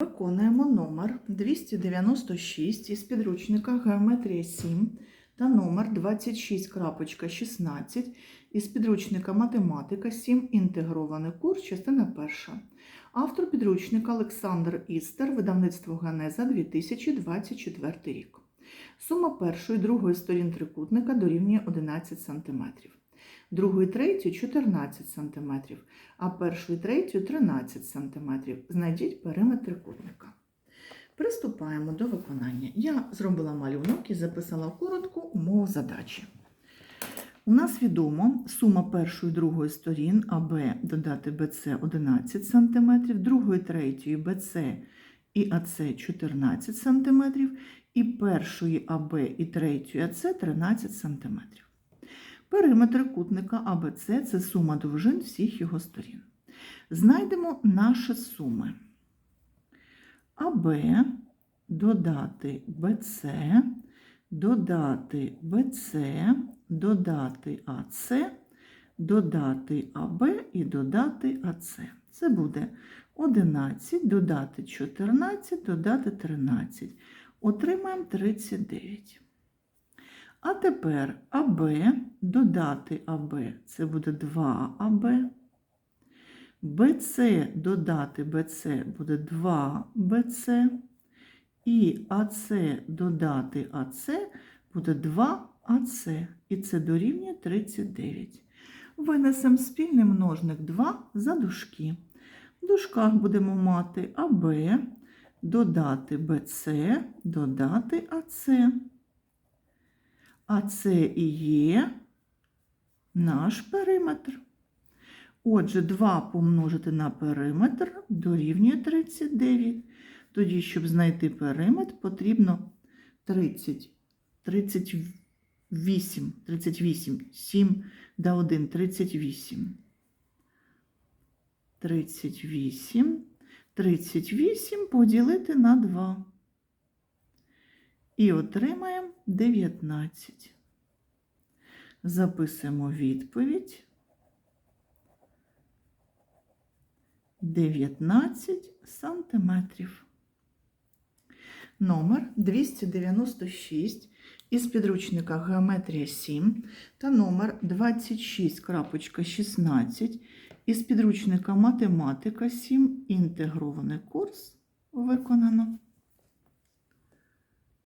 Виконуємо номер 296 із підручника Геометрія 7 та номер 26.16 із підручника Математика 7. Інтегрований курс, частина перша. Автор підручника Олександр Істер, видавництво Генеза 2024 рік. Сума першої і другої сторін трикутника дорівнює 11 см. Другої і третьої 14 см а першу і третю 13 см. Знайдіть периметр трикутника. Приступаємо до виконання. Я зробила малюнок і записала коротку умову задачі. У нас відомо сума першої і другої сторін АБ додати БЦ 11 см, другої третьої БЦ і АЦ 14 см, і першої АБ і третьої АЦ 13 см. Периметр трикутника АБЦ це сума довжин всіх його сторін. Знайдемо наші суми. АБ додати БЦ, додати БЦ, додати АЦ, додати АБ і додати АЦ. Це буде 11, додати 14, додати 13. Отримаємо 39. А тепер АБ додати АБ це буде 2АБ. БЦ додати БЦ буде 2БЦ. І АЦ додати АЦ буде 2АЦ. І це дорівнює 39. Винесемо спільний множник 2 за дужки. В дужках будемо мати АБ, додати БЦ, додати АЦ. А це і є наш периметр. Отже, 2 помножити на периметр дорівнює 39. Тоді, щоб знайти периметр, потрібно 30, 38, 38, 7 до 1, 38. 38, 38 поділити на 2. І отримаємо 19. Записуємо відповідь. 19 сантиметрів. Номер 296 із підручника Геометрія 7 та номер 26.16 із підручника Математика 7. Інтегрований курс виконано.